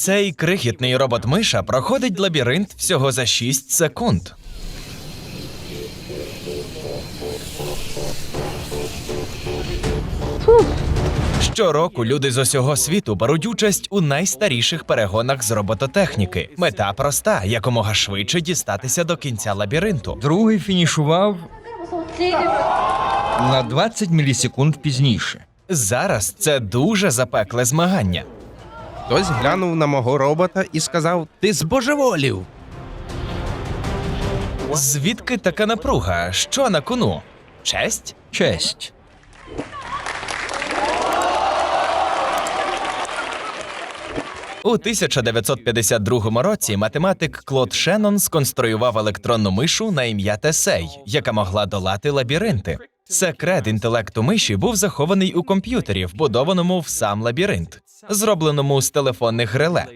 Цей крихітний робот миша проходить лабіринт всього за 6 секунд. Щороку люди з усього світу беруть участь у найстаріших перегонах з робототехніки. Мета проста якомога швидше дістатися до кінця лабіринту. Другий фінішував на 20 мілісекунд пізніше. Зараз це дуже запекле змагання. Хтось глянув на мого робота і сказав: Ти збожеволів. Звідки така напруга? Що на кону? Честь? Честь. У 1952 році математик Клод Шеннон сконструював електронну мишу на ім'я Тесей, яка могла долати лабіринти. Секрет інтелекту миші був захований у комп'ютері, вбудованому в сам лабіринт, зробленому з телефонних реле.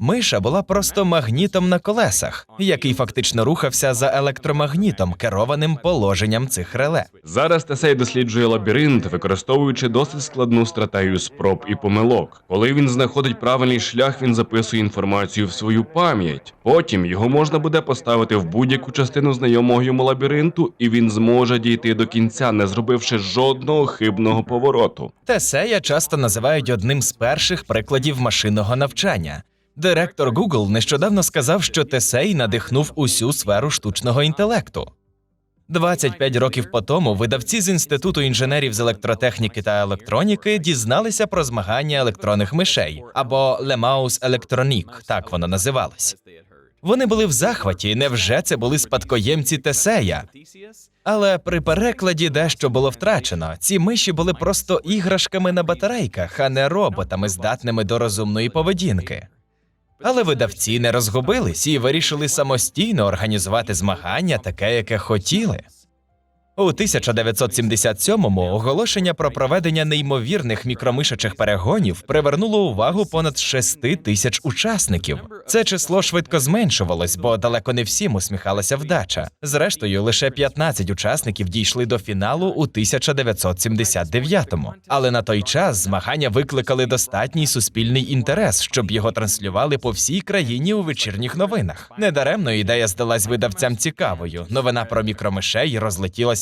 Миша була просто магнітом на колесах, який фактично рухався за електромагнітом, керованим положенням цих реле. Зараз Тесей досліджує лабіринт, використовуючи досить складну стратегію спроб і помилок. Коли він знаходить правильний шлях, він записує інформацію в свою пам'ять. Потім його можна буде поставити в будь-яку частину знайомого йому лабіринту, і він зможе дійти до кінця, не зробивши жодного хибного повороту. Тесея часто називають одним з перших прикладів машинного навчання. Директор Google нещодавно сказав, що Тесей надихнув усю сферу штучного інтелекту. 25 років по тому видавці з інституту інженерів з електротехніки та електроніки дізналися про змагання електронних мишей або Mouse Electronique, так воно називалось. Вони були в захваті. Невже це були спадкоємці Тесея? Але при перекладі дещо було втрачено. Ці миші були просто іграшками на батарейках, а не роботами, здатними до розумної поведінки. Але видавці не розгубились і вирішили самостійно організувати змагання, таке, яке хотіли. У 1977-му оголошення про проведення неймовірних мікромишачих перегонів привернуло увагу понад 6 тисяч учасників. Це число швидко зменшувалось, бо далеко не всім усміхалася вдача. Зрештою, лише 15 учасників дійшли до фіналу у 1979-му. Але на той час змагання викликали достатній суспільний інтерес, щоб його транслювали по всій країні у вечірніх новинах. Недаремно ідея здалась видавцям цікавою. Новина про мікромишей розлетілася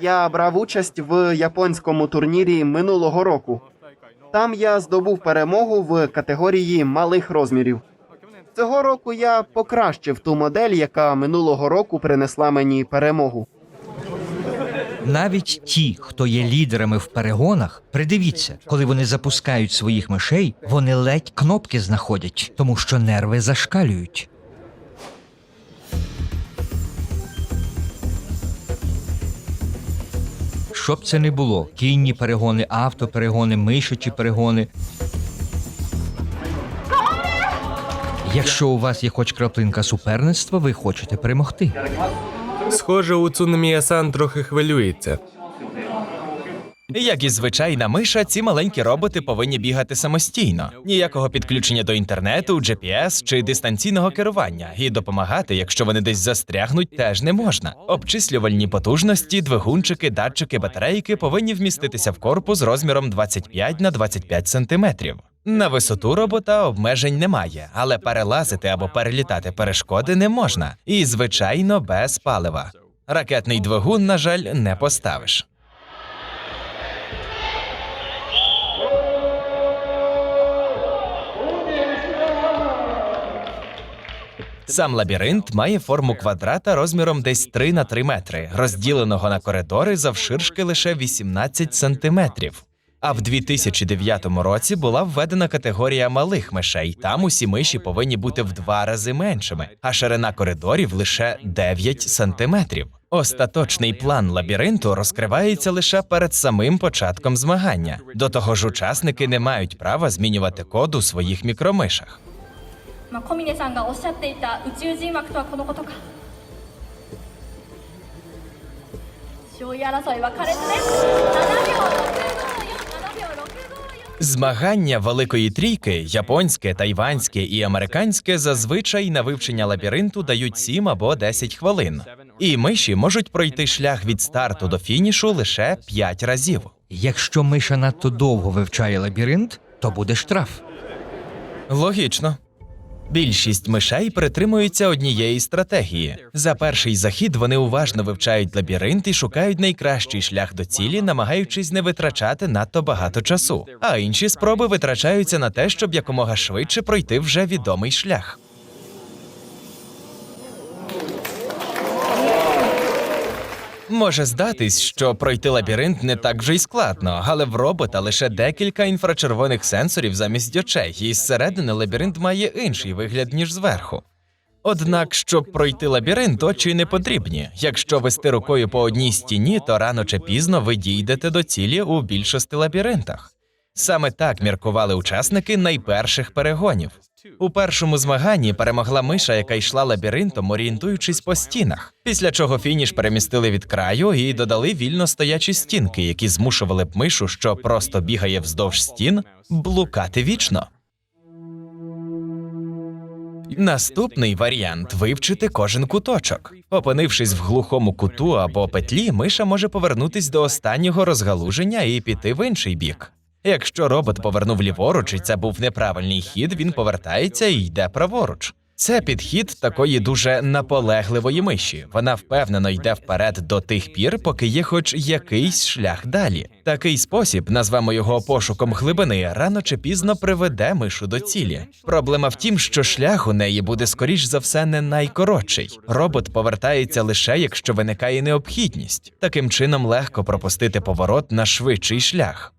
Я брав участь в японському турнірі минулого року. Там я здобув перемогу в категорії малих розмірів. Цього року я покращив ту модель, яка минулого року принесла мені перемогу. Навіть ті, хто є лідерами в перегонах, придивіться, коли вони запускають своїх мишей, вони ледь кнопки знаходять, тому що нерви зашкалюють. Щоб це не було: кінні перегони, автоперегони, мишачі перегони. Якщо у вас є хоч краплинка суперництва, ви хочете перемогти. Схоже, у Цунемія-сан трохи хвилюється. Як і звичайна миша, ці маленькі роботи повинні бігати самостійно. Ніякого підключення до інтернету, GPS чи дистанційного керування, і допомагати, якщо вони десь застрягнуть, теж не можна. Обчислювальні потужності, двигунчики, датчики, батарейки повинні вміститися в корпус розміром 25 на 25 сантиметрів. На висоту робота обмежень немає, але перелазити або перелітати перешкоди не можна, і звичайно без палива. Ракетний двигун, на жаль, не поставиш. Сам лабіринт має форму квадрата розміром десь 3 на 3 метри, розділеного на коридори завширшки лише 18 сантиметрів. А в 2009 році була введена категорія малих мишей. Там усі миші повинні бути в два рази меншими, а ширина коридорів лише 9 сантиметрів. Остаточний план лабіринту розкривається лише перед самим початком змагання. До того ж, учасники не мають права змінювати код у своїх мікромишах. まあ、小峰さんがおっしゃっていた宇宙人枠とはこのことか上位争いは苛烈です7秒654 7秒654 Змагання Великої трійки, японське, тайванське і американське, зазвичай на вивчення лабіринту дають 7 або 10 хвилин. І миші можуть пройти шлях від старту до фінішу лише 5 разів. Якщо миша надто довго вивчає лабіринт, то буде штраф. Логічно. Більшість мишей притримуються однієї стратегії. За перший захід вони уважно вивчають лабіринт і шукають найкращий шлях до цілі, намагаючись не витрачати надто багато часу. А інші спроби витрачаються на те, щоб якомога швидше пройти вже відомий шлях. Може здатись, що пройти лабіринт не так вже й складно, але в робота лише декілька інфрачервоних сенсорів замість очей, і зсередини лабіринт має інший вигляд, ніж зверху. Однак, щоб пройти лабіринт, очі не потрібні. Якщо вести рукою по одній стіні, то рано чи пізно ви дійдете до цілі у більшості лабіринтах. Саме так міркували учасники найперших перегонів. У першому змаганні перемогла миша, яка йшла лабіринтом, орієнтуючись по стінах. Після чого фініш перемістили від краю і додали вільно стоячі стінки, які змушували б мишу, що просто бігає вздовж стін, блукати вічно. Наступний варіант вивчити кожен куточок. Опинившись в глухому куту або петлі, миша може повернутись до останнього розгалуження і піти в інший бік. Якщо робот повернув ліворуч, і це був неправильний хід, він повертається і йде праворуч. Це підхід такої дуже наполегливої миші. Вона впевнено йде вперед до тих пір, поки є хоч якийсь шлях далі. Такий спосіб, назвемо його пошуком глибини, рано чи пізно приведе мишу до цілі. Проблема в тім, що шлях у неї буде скоріш за все не найкоротший. Робот повертається лише якщо виникає необхідність. Таким чином легко пропустити поворот на швидший шлях.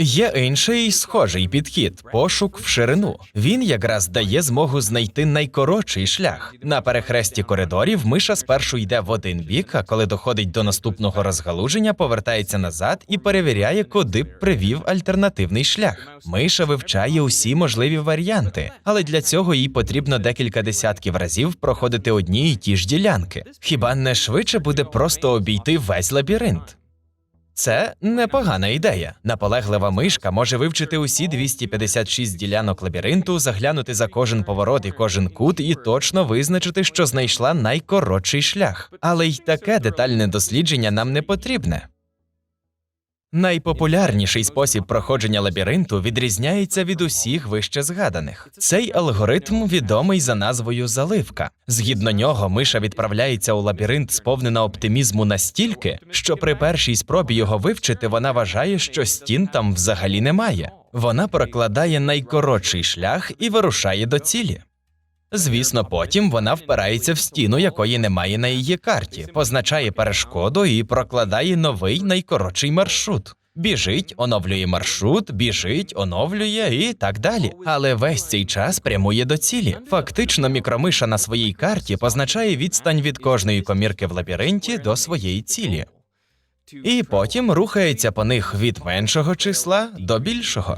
Є інший схожий підхід пошук в ширину. Він якраз дає змогу знайти найкоротший шлях. На перехресті коридорів миша спершу йде в один бік, а коли доходить до наступного розгалуження, повертається назад і перевіряє, куди б привів альтернативний шлях. Миша вивчає усі можливі варіанти, але для цього їй потрібно декілька десятків разів проходити одні й ті ж ділянки. Хіба не швидше буде просто обійти весь лабіринт? Це непогана ідея. Наполеглива мишка може вивчити усі 256 ділянок лабіринту, заглянути за кожен поворот і кожен кут і точно визначити, що знайшла найкоротший шлях. Але й таке детальне дослідження нам не потрібне. Найпопулярніший спосіб проходження лабіринту відрізняється від усіх вище згаданих. Цей алгоритм відомий за назвою заливка. Згідно нього, миша відправляється у лабіринт, сповнена оптимізму настільки, що при першій спробі його вивчити вона вважає, що стін там взагалі немає. Вона прокладає найкоротший шлях і вирушає до цілі. Звісно, потім вона впирається в стіну, якої немає на її карті, позначає перешкоду і прокладає новий найкоротший маршрут. Біжить, оновлює маршрут, біжить, оновлює і так далі. Але весь цей час прямує до цілі. Фактично, мікромиша на своїй карті позначає відстань від кожної комірки в лабіринті до своєї цілі. І потім рухається по них від меншого числа до більшого.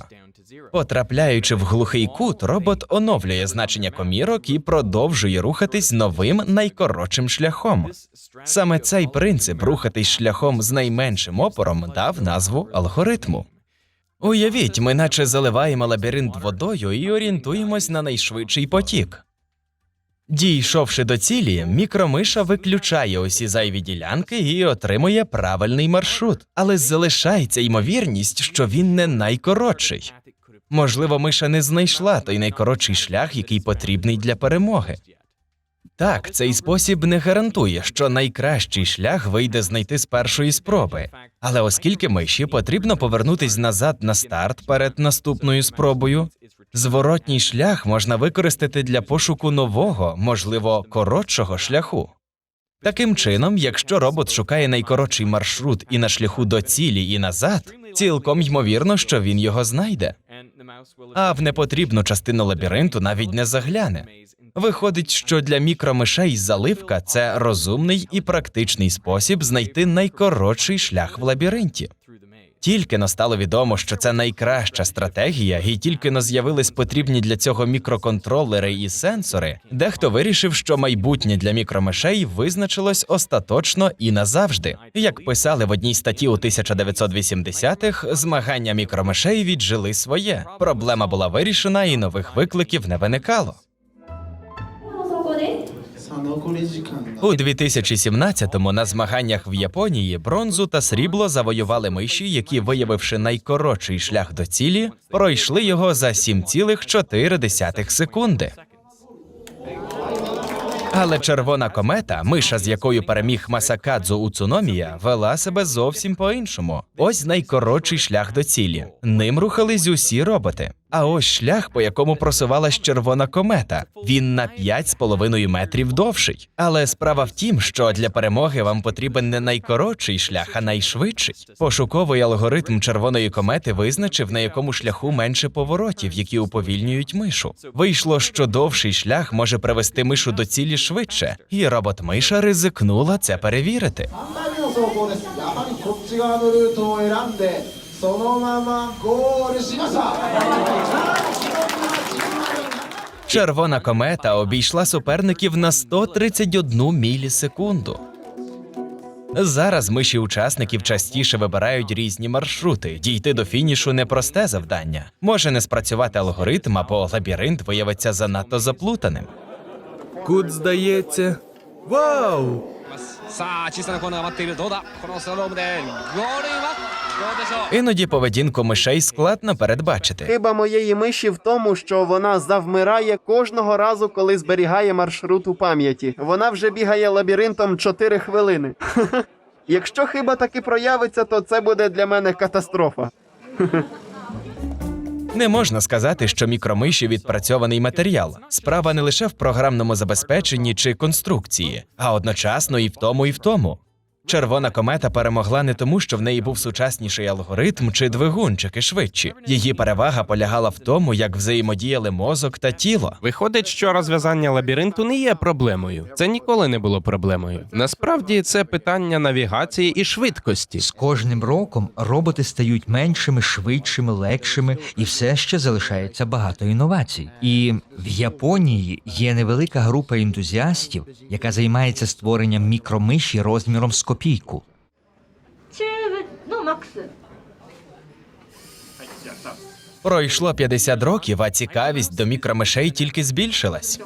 Потрапляючи в глухий кут, робот оновлює значення комірок і продовжує рухатись новим найкоротшим шляхом. Саме цей принцип рухатись шляхом з найменшим опором дав назву алгоритму. Уявіть, ми наче заливаємо лабіринт водою і орієнтуємось на найшвидший потік. Дійшовши до цілі, мікромиша виключає усі зайві ділянки і отримує правильний маршрут, але залишається ймовірність, що він не найкоротший. Можливо, миша не знайшла той найкоротший шлях, який потрібний для перемоги. Так, цей спосіб не гарантує, що найкращий шлях вийде знайти з першої спроби. Але оскільки миші потрібно повернутись назад на старт перед наступною спробою, зворотній шлях можна використати для пошуку нового, можливо, коротшого шляху. Таким чином, якщо робот шукає найкоротший маршрут і на шляху до цілі і назад, Цілком ймовірно, що він його знайде. А в непотрібну частину лабіринту навіть не загляне. Виходить, що для мікромишей заливка це розумний і практичний спосіб знайти найкоротший шлях в лабіринті. Тільки но стало відомо, що це найкраща стратегія, і тільки но з'явились потрібні для цього мікроконтролери і сенсори, дехто вирішив, що майбутнє для мікромишей визначилось остаточно і назавжди. Як писали в одній статті у 1980-х, змагання мікромишей віджили своє. Проблема була вирішена, і нових викликів не виникало. У 2017-му на змаганнях в Японії бронзу та срібло завоювали миші, які, виявивши найкоротший шлях до цілі, пройшли його за 7,4 секунди. Але червона комета, миша, з якою переміг Масакадзу у цуномія, вела себе зовсім по іншому. Ось найкоротший шлях до цілі. Ним рухались усі роботи. А ось шлях, по якому просувалась червона комета. Він на 5,5 метрів довший. Але справа в тім, що для перемоги вам потрібен не найкоротший шлях, а найшвидший. Пошуковий алгоритм червоної комети визначив, на якому шляху менше поворотів, які уповільнюють мишу. Вийшло, що довший шлях може привести мишу до цілі швидше, і робот-миша ризикнула це перевірити. 3人の走行ですやはりこっち側のルートを選んでそのままゴールしました Червона комета обійшла суперників на 131 мілісекунду. Зараз миші учасників частіше вибирають різні маршрути. Дійти до фінішу непросте завдання. Може не спрацювати алгоритм, або лабіринт виявиться занадто заплутаним. Кут здається. Вау! さあ小さなコーナーが待っているどうだこのスラロームでゴールインはどうでしょう Іноді поведінку мишей складно передбачити. Хиба моєї миші в тому, що вона завмирає кожного разу, коли зберігає маршрут у пам'яті. Вона вже бігає лабіринтом 4 хвилини. Якщо хиба таки проявиться, то це буде для мене катастрофа. Не можна сказати, що мікромиші відпрацьований матеріал. Справа не лише в програмному забезпеченні чи конструкції, а одночасно і в тому, і в тому. Червона комета перемогла не тому, що в неї був сучасніший алгоритм чи двигунчики швидші. Її перевага полягала в тому, як взаємодіяли мозок та тіло. Виходить, що розв'язання лабіринту не є проблемою. Це ніколи не було проблемою. Насправді це питання навігації і швидкості. З кожним роком роботи стають меншими, швидшими, легшими, і все ще залишається багато інновацій. І в Японії є невелика група ентузіастів, яка займається створенням мікромиші розміром з копійку. Пройшло 50 років, а цікавість до мікромишей тільки збільшилась.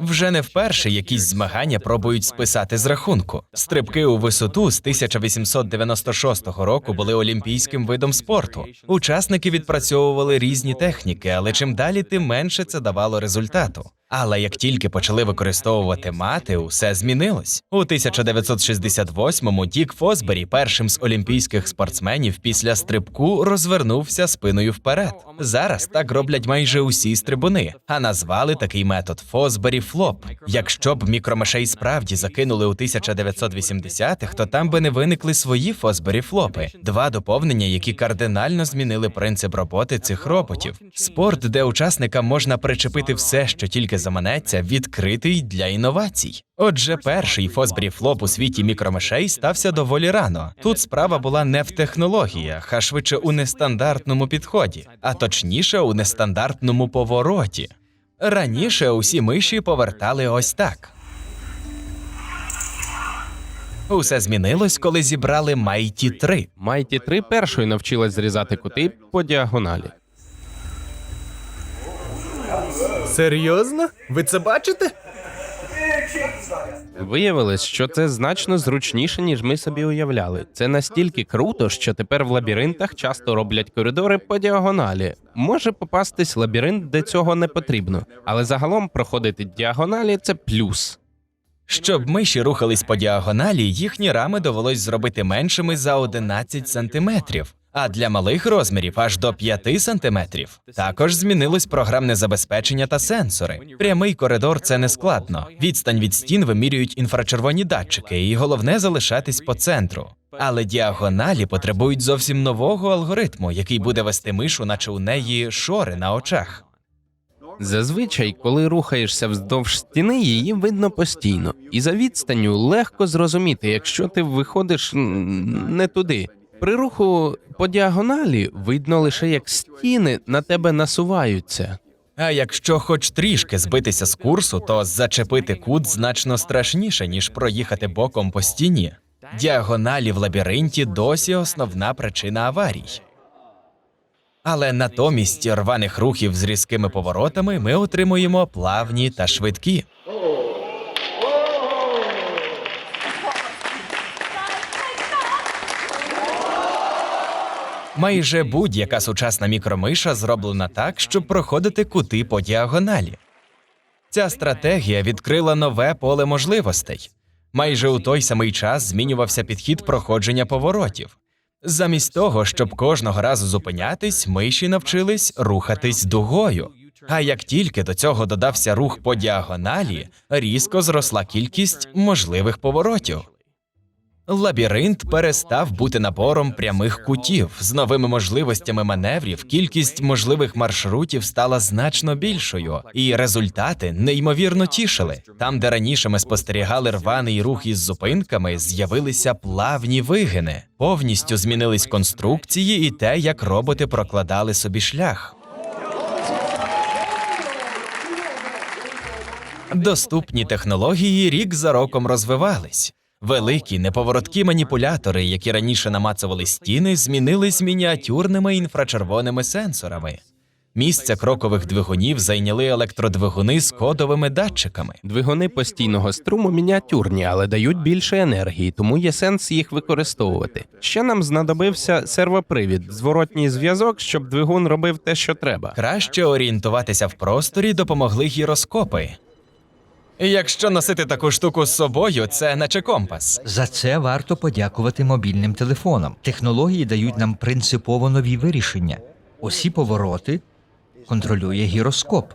Вже не вперше якісь змагання пробують списати з рахунку. Стрибки у висоту з 1896 року були олімпійським видом спорту. Учасники відпрацьовували різні техніки, але чим далі, тим менше це давало результату. Але як тільки почали використовувати мати, усе змінилось. У 1968-му Дік Фосбері, першим з олімпійських спортсменів після стрибку, розвернувся спиною вперед. Зараз так роблять майже усі стрибуни, а назвали такий метод Фосбері флоп. Якщо б мікромишей справді закинули у 1980-х, то там би не виникли свої Фосбері флопи. Два доповнення, які кардинально змінили принцип роботи цих роботів. Спорт, де учасникам можна причепити все, що тільки заманеться, відкритий для інновацій. Отже, перший Фосбері флоп у світі мікромишей стався доволі рано. Тут справа була не в технологіях, а швидше у нестандартному підході, а точніше у нестандартному повороті. Раніше усі миші повертали ось так. Усе змінилось, коли зібрали Mighty 3. Майті 3 першою навчилась зрізати кути по діагоналі. Серйозно? Ви це бачите? Виявилось, що це значно зручніше, ніж ми собі уявляли. Це настільки круто, що тепер в лабіринтах часто роблять коридори по діагоналі. Може попастись лабіринт, де цього не потрібно, але загалом проходити діагоналі це плюс. Щоб миші рухались по діагоналі, їхні рами довелось зробити меншими за 11 сантиметрів. А для малих розмірів аж до 5 сантиметрів. Також змінилось програмне забезпечення та сенсори. Прямий коридор це не складно. Відстань від стін вимірюють інфрачервоні датчики, і головне залишатись по центру. Але діагоналі потребують зовсім нового алгоритму, який буде вести мишу, наче у неї шори на очах. Зазвичай, коли рухаєшся вздовж стіни, її видно постійно, і за відстанню легко зрозуміти, якщо ти виходиш не туди. При руху по діагоналі видно лише як стіни на тебе насуваються. А якщо хоч трішки збитися з курсу, то зачепити кут значно страшніше, ніж проїхати боком по стіні. Діагоналі в лабіринті досі основна причина аварій. Але натомість рваних рухів з різкими поворотами ми отримуємо плавні та швидкі. Майже будь-яка сучасна мікромиша зроблена так, щоб проходити кути по діагоналі. Ця стратегія відкрила нове поле можливостей. Майже у той самий час змінювався підхід проходження поворотів. Замість того, щоб кожного разу зупинятись, миші навчились рухатись дугою. А як тільки до цього додався рух по діагоналі, різко зросла кількість можливих поворотів. Лабіринт перестав бути набором прямих кутів. З новими можливостями маневрів кількість можливих маршрутів стала значно більшою, і результати неймовірно тішили. Там, де раніше ми спостерігали рваний рух із зупинками, з'явилися плавні вигини. Повністю змінились конструкції і те, як роботи прокладали собі шлях. Доступні технології рік за роком розвивались. Великі неповороткі маніпулятори, які раніше намацували стіни, змінились мініатюрними інфрачервоними сенсорами. Місце крокових двигунів зайняли електродвигуни з кодовими датчиками. Двигуни постійного струму мініатюрні, але дають більше енергії, тому є сенс їх використовувати. Ще нам знадобився сервопривід, зворотній зв'язок, щоб двигун робив те, що треба. Краще орієнтуватися в просторі допомогли гіроскопи. Якщо носити таку штуку з собою, це наче компас. За це варто подякувати мобільним телефонам. Технології дають нам принципово нові вирішення. Усі повороти контролює гіроскоп.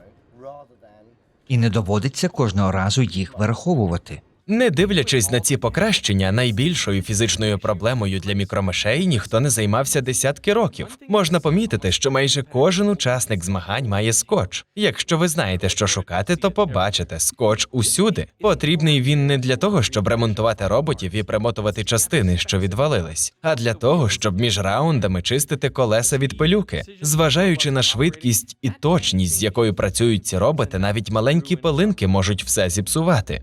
І не доводиться кожного разу їх вираховувати. Не дивлячись на ці покращення, найбільшою фізичною проблемою для мікромишей ніхто не займався десятки років. Можна помітити, що майже кожен учасник змагань має скотч. Якщо ви знаєте, що шукати, то побачите скотч усюди. Потрібний він не для того, щоб ремонтувати роботів і примотувати частини, що відвалились, а для того, щоб між раундами чистити колеса від пилюки. Зважаючи на швидкість і точність, з якою працюють ці роботи, навіть маленькі пилинки можуть все зіпсувати.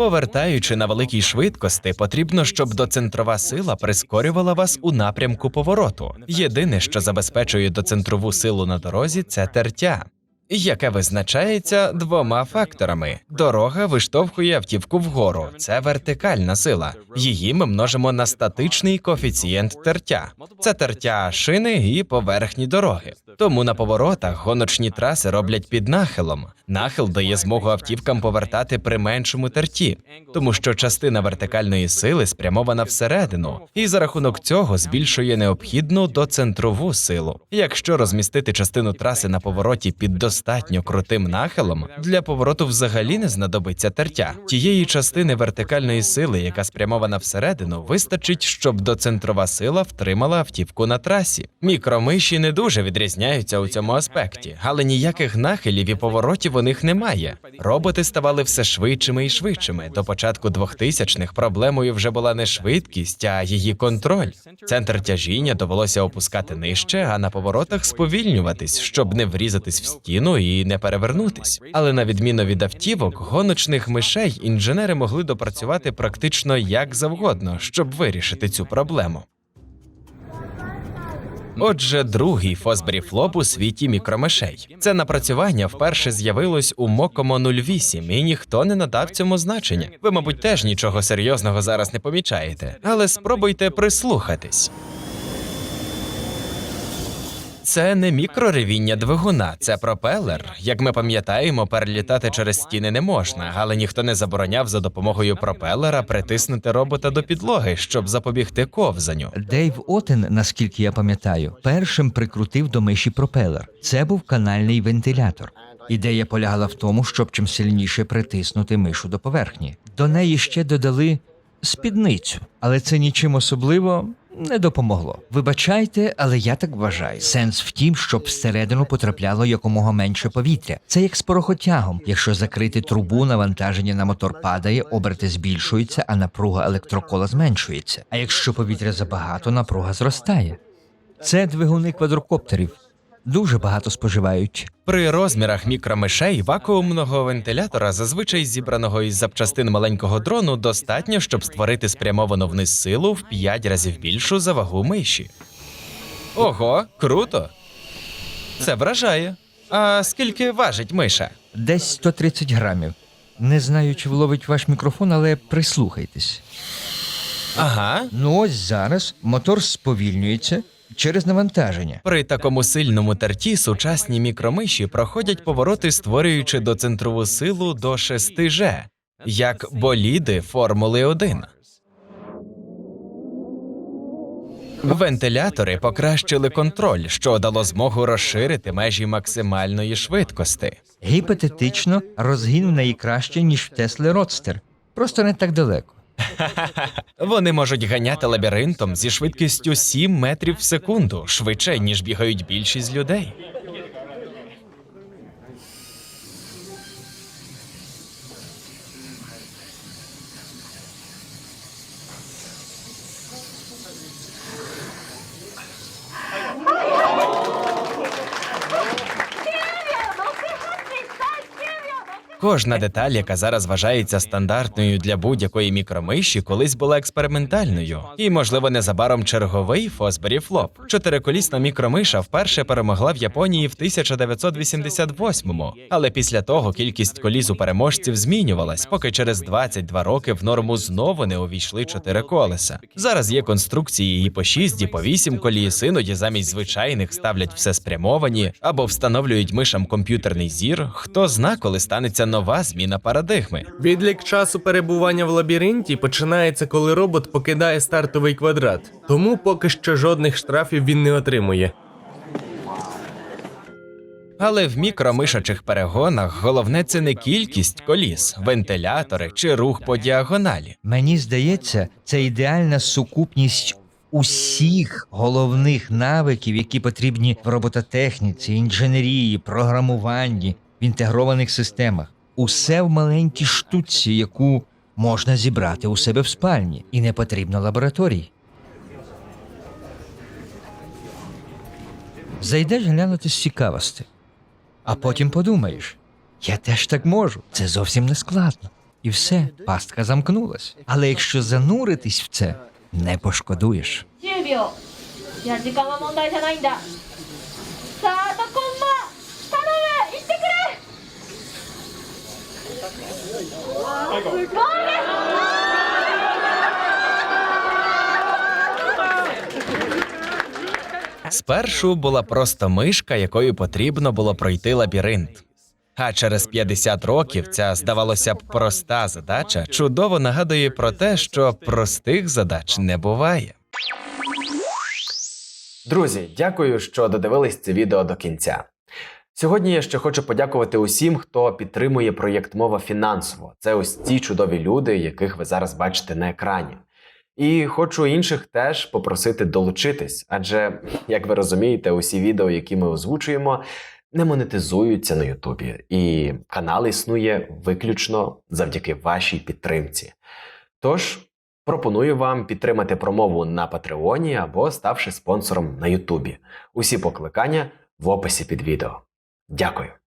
Повертаючи на великій швидкості, потрібно, щоб доцентрова сила прискорювала вас у напрямку повороту. Єдине, що забезпечує доцентрову силу на дорозі, це тертя, яке визначається двома факторами: дорога виштовхує автівку вгору, це вертикальна сила. Її ми множимо на статичний коефіцієнт тертя. Це тертя шини і поверхні дороги. Тому на поворотах гоночні траси роблять під нахилом. Нахил дає змогу автівкам повертати при меншому терті, тому що частина вертикальної сили спрямована всередину, і за рахунок цього збільшує необхідну доцентрову силу. Якщо розмістити частину траси на повороті під достатньо крутим нахилом, для повороту взагалі не знадобиться тертя. Тієї частини вертикальної сили, яка спрямована всередину, вистачить, щоб доцентрова сила втримала автівку на трасі. Мікромиші не дуже відрізняються у цьому аспекті, але ніяких нахилів і поворотів у них немає. Роботи ставали все швидшими і швидшими. До початку 2000-х проблемою вже була не швидкість, а її контроль. Центр тяжіння довелося опускати нижче, а на поворотах сповільнюватись, щоб не врізатись в стіну і не перевернутись. Але на відміну від автівок, гоночних мишей інженери могли допрацювати практично як завгодно, щоб вирішити цю проблему. Отже, другий Фосбері Флоп у світі мікромишей. Це напрацювання вперше з'явилось у Мокомо 08, і ніхто не надав цьому значення. Ви, мабуть, теж нічого серйозного зараз не помічаєте, але спробуйте прислухатись. Це не мікроревіння двигуна, це пропелер. Як ми пам'ятаємо, перелітати через стіни не можна, але ніхто не забороняв за допомогою пропелера притиснути робота до підлоги, щоб запобігти ковзанню. Дейв Отен, наскільки я пам'ятаю, першим прикрутив до миші пропелер. Це був канальний вентилятор. Ідея полягала в тому, щоб чим сильніше притиснути мишу до поверхні. До неї ще додали спідницю, але це нічим особливо не допомогло. Вибачайте, але я так вважаю. Сенс в тім, щоб всередину потрапляло якомога менше повітря. Це як з порохотягом. Якщо закрити трубу, навантаження на мотор падає, оберти збільшуються, а напруга електрокола зменшується. А якщо повітря забагато, напруга зростає. Це двигуни квадрокоптерів. Дуже багато споживають. При розмірах мікромишей вакуумного вентилятора, зазвичай зібраного із запчастин маленького дрону, достатньо, щоб створити спрямовану вниз силу в 5 разів більшу за вагу миші. Ого, круто! Це вражає. А скільки важить миша? Десь 130 грамів. Не знаю, чи вловить ваш мікрофон, але прислухайтесь. Ага. Ну ось зараз мотор сповільнюється через навантаження. При такому сильному терті сучасні мікромиші проходять повороти, створюючи доцентрову силу до 6 G, як боліди Формули 1. Вентилятори покращили контроль, що дало змогу розширити межі максимальної швидкості. Гіпотетично розгін в неї краще, ніж в Тесли Родстер. Просто не так далеко. Вони можуть ганяти лабіринтом зі швидкістю 7 метрів в секунду, швидше, ніж бігають більшість людей. Кожна деталь, яка зараз вважається стандартною для будь-якої мікромиші, колись була експериментальною. І, можливо, незабаром черговий Фосбері Флоп. Чотириколісна мікромиша вперше перемогла в Японії в 1988-му. Але після того кількість коліс у переможців змінювалась, поки через 22 роки в норму знову не увійшли чотири колеса. Зараз є конструкції і по 6, і по 8 коліс, іноді замість звичайних ставлять все спрямовані або встановлюють мишам комп'ютерний зір. Хто зна, коли станеться нова зміна парадигми. Відлік часу перебування в лабіринті починається, коли робот покидає стартовий квадрат. Тому поки що жодних штрафів він не отримує. Але в мікромишачих перегонах головне це не кількість коліс, вентилятори чи рух по діагоналі. Мені здається, це ідеальна сукупність усіх головних навиків, які потрібні в робототехніці, інженерії, програмуванні, в інтегрованих системах. Усе в маленькій штуці, яку можна зібрати у себе в спальні, і не потрібно лабораторій. Зайдеш глянути з цікавості, а потім подумаєш: я теж так можу, це зовсім не складно. І все, пастка замкнулась. Але якщо зануритись в це, не пошкодуєш. 10秒 Спершу була просто мишка, якою потрібно було пройти лабіринт. А через 50 років ця, здавалося б, проста задача чудово нагадує про те, що простих задач не буває. Друзі, дякую, що додивились це відео до кінця. Сьогодні я ще хочу подякувати усім, хто підтримує проєкт мова фінансово. Це ось ці чудові люди, яких ви зараз бачите на екрані. І хочу інших теж попросити долучитись, адже, як ви розумієте, усі відео, які ми озвучуємо, не монетизуються на Ютубі, і канал існує виключно завдяки вашій підтримці. Тож пропоную вам підтримати промову на Патреоні або ставши спонсором на Ютубі. Усі покликання в описі під відео. Дякую.